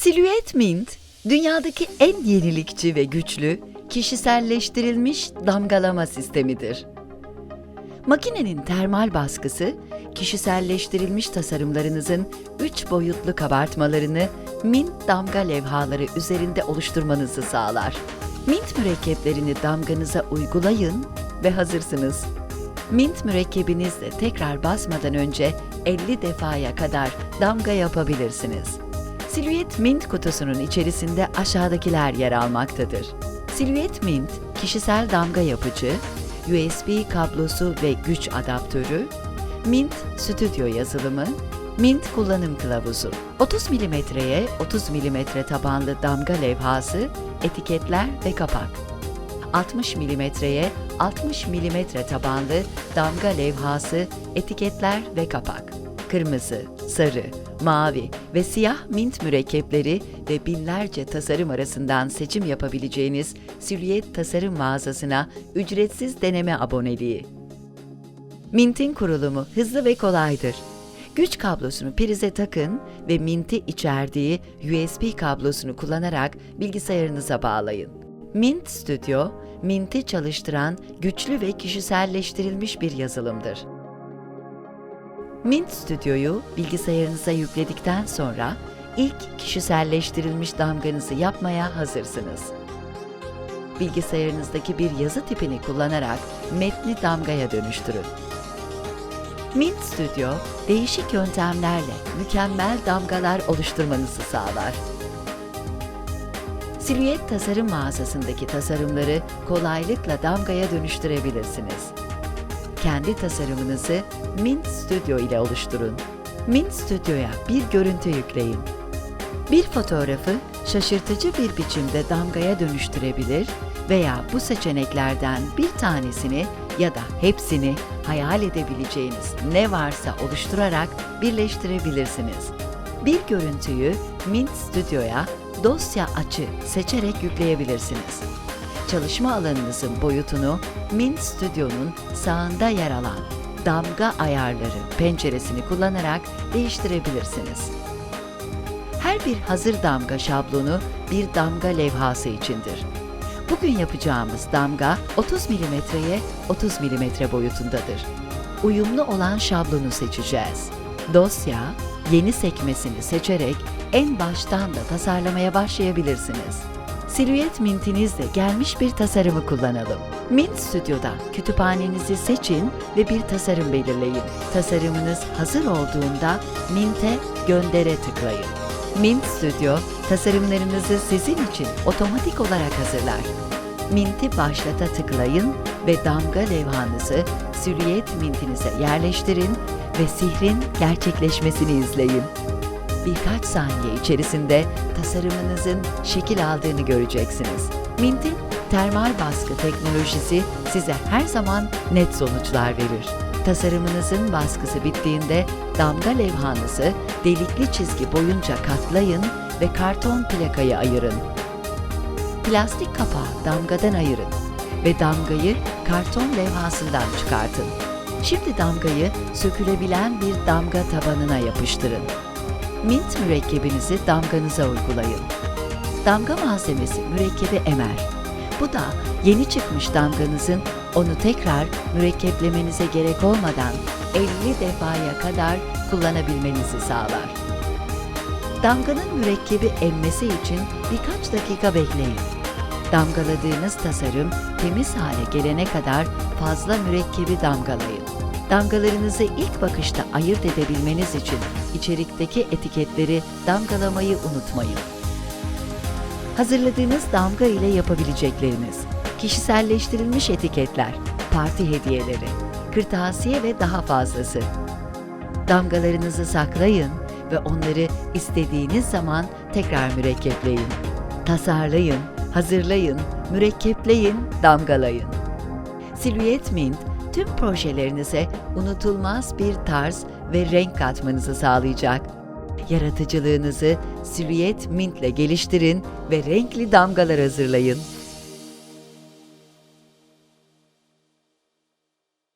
Silhouette Mint, dünyadaki en yenilikçi ve güçlü, kişiselleştirilmiş damgalama sistemidir. Makinenin termal baskısı, kişiselleştirilmiş tasarımlarınızın üç boyutlu kabartmalarını mint damga levhaları üzerinde oluşturmanızı sağlar. Mint mürekkeplerini damganıza uygulayın ve hazırsınız. Mint mürekkebinizle tekrar basmadan önce 50 defaya kadar damga yapabilirsiniz. Silhouette Mint kutusunun içerisinde aşağıdakiler yer almaktadır. Silhouette Mint, kişisel damga yapıcı, USB kablosu ve güç adaptörü, Mint stüdyo yazılımı, Mint kullanım kılavuzu, 30 milimetreye 30 milimetre tabanlı damga levhası, etiketler ve kapak. 60 milimetreye 60 milimetre tabanlı damga levhası, etiketler ve kapak. Kırmızı, sarı, mavi ve siyah mint mürekkepleri ve binlerce tasarım arasından seçim yapabileceğiniz Silhouette Tasarım mağazasına ücretsiz deneme aboneliği. Mint'in kurulumu hızlı ve kolaydır. Güç kablosunu prize takın ve Mint'i içerdiği USB kablosunu kullanarak bilgisayarınıza bağlayın. Mint Studio, Mint'i çalıştıran güçlü ve kişiselleştirilmiş bir yazılımdır. Mint Studio'yu bilgisayarınıza yükledikten sonra ilk kişiselleştirilmiş damganızı yapmaya hazırsınız. Bilgisayarınızdaki bir yazı tipini kullanarak metni damgaya dönüştürün. Mint Studio, değişik yöntemlerle mükemmel damgalar oluşturmanızı sağlar. Silhouette Tasarım mağazasındaki tasarımları kolaylıkla damgaya dönüştürebilirsiniz. Kendi tasarımınızı Mint Studio ile oluşturun. Mint Studio'ya bir görüntü yükleyin. Bir fotoğrafı şaşırtıcı bir biçimde damgaya dönüştürebilir veya bu seçeneklerden bir tanesini ya da hepsini hayal edebileceğiniz ne varsa oluşturarak birleştirebilirsiniz. Bir görüntüyü Mint Studio'ya dosya açı seçerek yükleyebilirsiniz. Çalışma alanınızın boyutunu Mint Studio'nun sağında yer alan damga ayarları penceresini kullanarak değiştirebilirsiniz. Her bir hazır damga şablonu bir damga levhası içindir. Bugün yapacağımız damga 30 milimetreye 30 milimetre boyutundadır. Uyumlu olan şablonu seçeceğiz. Dosya, yeni sekmesini seçerek en baştan da tasarlamaya başlayabilirsiniz. Silhouette Mint'inizle gelmiş bir tasarımı kullanalım. Mint Studio'da kütüphanenizi seçin ve bir tasarım belirleyin. Tasarımınız hazır olduğunda Mint'e göndere tıklayın. Mint Studio, tasarımlarınızı sizin için otomatik olarak hazırlar. Mint'i başlata tıklayın ve damga levhanızı Silhouette Mint'inize yerleştirin ve sihrin gerçekleşmesini izleyin. Birkaç saniye içerisinde tasarımınızın şekil aldığını göreceksiniz. Mint'in termal baskı teknolojisi size her zaman net sonuçlar verir. Tasarımınızın baskısı bittiğinde damga levhanızı delikli çizgi boyunca katlayın ve karton plakayı ayırın. Plastik kapağı damgadan ayırın ve damgayı karton levhasından çıkartın. Şimdi damgayı sökülebilen bir damga tabanına yapıştırın. Mint mürekkebinizi damganıza uygulayın. Damga malzemesi mürekkebi emer. Bu da yeni çıkmış damganızın onu tekrar mürekkeplemenize gerek olmadan 50 defaya kadar kullanabilmenizi sağlar. Damganın mürekkebi emmesi için birkaç dakika bekleyin. Damgaladığınız tasarım temiz hale gelene kadar fazla mürekkebi damgalayın. Damgalarınızı ilk bakışta ayırt edebilmeniz için içerikteki etiketleri damgalamayı unutmayın. Hazırladığınız damga ile yapabilecekleriniz, kişiselleştirilmiş etiketler, parti hediyeleri, kırtasiye ve daha fazlası. Damgalarınızı saklayın ve onları istediğiniz zaman tekrar mürekkepleyin. Tasarlayın, hazırlayın, mürekkepleyin, damgalayın. Silhouette Mint, tüm projelerinize unutulmaz bir tarz ve renk katmanızı sağlayacak. Yaratıcılığınızı Silhouette Mint ile geliştirin ve renkli damgalar hazırlayın.